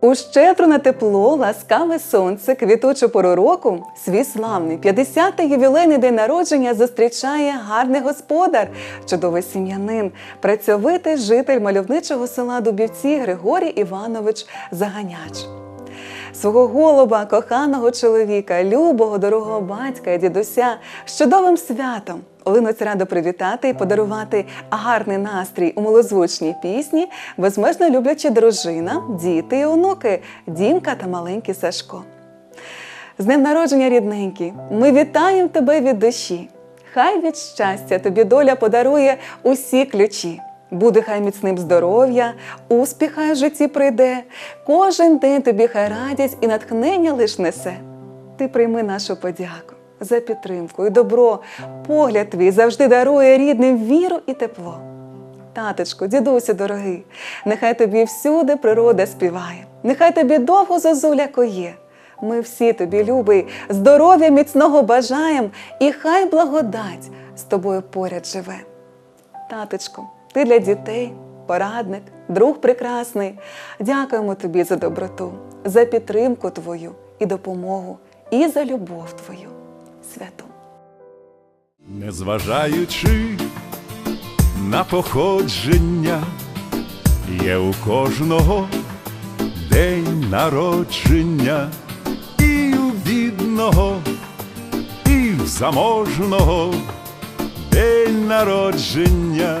У щедрене тепло, ласкаве сонце, квітучу пору року, свій славний 50-й ювілейний день народження зустрічає гарний господар, чудовий сім'янин, працьовитий житель мальовничого села Дубівці Григорій Іванович Заганяч. Свого голуба, коханого чоловіка, любого, дорогого батька і дідуся з чудовим святом. Олинець радо привітати і подарувати гарний настрій у милозвучній пісні, безмежно люблячі дружина, діти і онуки, Дімка та маленький Сашко. З днем народження, рідненький! Ми вітаємо тебе від душі. Хай від щастя тобі доля подарує усі ключі. Буде хай міцним здоров'я, успіх хай в житті прийде. Кожен день тобі хай радість і натхнення лиш несе. Ти прийми нашу подяку за підтримку і добро. Погляд твій завжди дарує рідним віру і тепло. Таточку, дідусю дорогий, нехай тобі всюди природа співає, нехай тобі довго зозуля коє. Ми всі тобі, любий, здоров'я міцного бажаєм, і хай благодать з тобою поряд живе. Таточку, ти для дітей, порадник, друг прекрасний. Дякуємо тобі за доброту, за підтримку твою і допомогу, і за любов твою святу. Незважаючи на походження, є у кожного день народження, і у бідного, і в заможного день народження,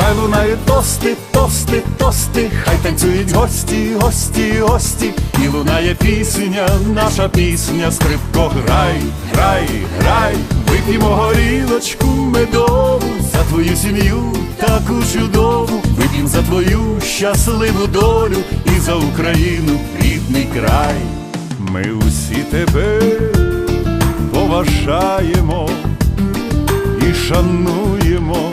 хай лунають тости, тости, тости, хай танцюють гості, гості, гості, і лунає пісня, наша пісня, скрипко, грай, грай, грай, вип'ємо горілочку медову за твою сім'ю таку чудову, вип'ємо за твою щасливу долю і за Україну рідний край. Ми усі тебе поважаємо і шануємо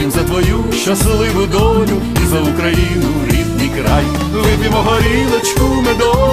вип'ємо за твою щасливу долю і за Україну рідний край, вип'ємо горілочку медову